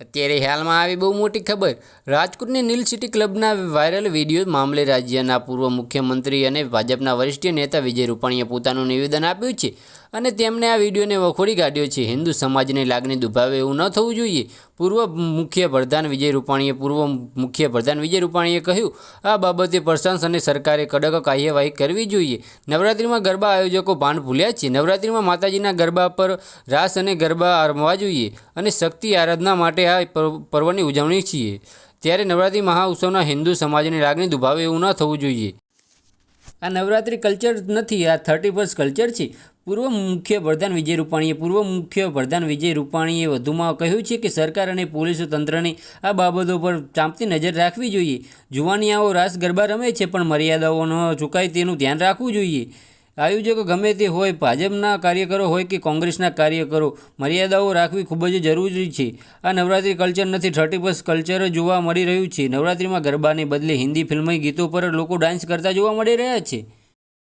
અત્યારે હાલમાં આવી બહુ મોટી ખબર. રાજકોટની નીલ સિટી ક્લબના વાયરલ વીડિયો મામલે રાજ્યના પૂર્વ મુખ્યમંત્રી અને ભાજપના વરિષ્ઠ નેતા વિજય રૂપાણીએ પોતાનું નિવેદન આપ્યું છે. અને તેમણે આ વિડીયોને વખોડી કાઢ્યો છે. હિન્દુ સમાજની લાગણી દુભાવે એવું ન થવું જોઈએ. પૂર્વ મુખ્ય પ્રધાન વિજય રૂપાણીએ પૂર્વ મુખ્ય પ્રધાન વિજય રૂપાણીએ કહ્યું, આ બાબતે પ્રશાસન અને સરકારે કડક કાર્યવાહી કરવી જોઈએ. નવરાત્રિમાં ગરબા આયોજકો ભાન ભૂલ્યા છે. નવરાત્રિમાં માતાજીના ગરબા પર રાસ અને ગરબા રમવા જોઈએ અને શક્તિ આરાધના માટે આ પર્વની ઉજવણી છીએ. ત્યારે નવરાત્રિ મહાઉત્સવના હિન્દુ સમાજની લાગણી દુભાવે એવું ન થવું જોઈએ. આ નવરાત્રિ કલ્ચર નથી, આ થર્ટી ફર્સ્ટ કલ્ચર છે. પૂર્વ મુખ્ય પ્રધાન વિજય રૂપાણીએ, પૂર્વ મુખ્ય પ્રધાન વિજય રૂપાણીએ વધુમાં કહ્યું છે કે સરકાર અને પોલીસ તંત્રને આ બાબતો પર ચાંપતી નજર રાખવી જોઈએ. જુવાનિયાઓ રાસ ગરબા રમે છે, પણ મર્યાદાઓ ન ચૂકાય તેનું ધ્યાન રાખવું જોઈએ. આયોજકો ગમે તે હોય, ભાજપના કાર્યકરો હોય કે કોંગ્રેસના કાર્યકરો, મર્યાદાઓ રાખવી ખૂબ જ જરૂરી છે. આ નવરાત્રિ કલ્ચર નથી, થર્ટી ફર્સ્ટ કલ્ચર જોવા મળી રહ્યું છે. નવરાત્રિમાં ગરબાને બદલે હિન્દી ફિલ્મી ગીતો પર લોકો ડાન્સ કરતા જોવા મળી રહ્યા છે.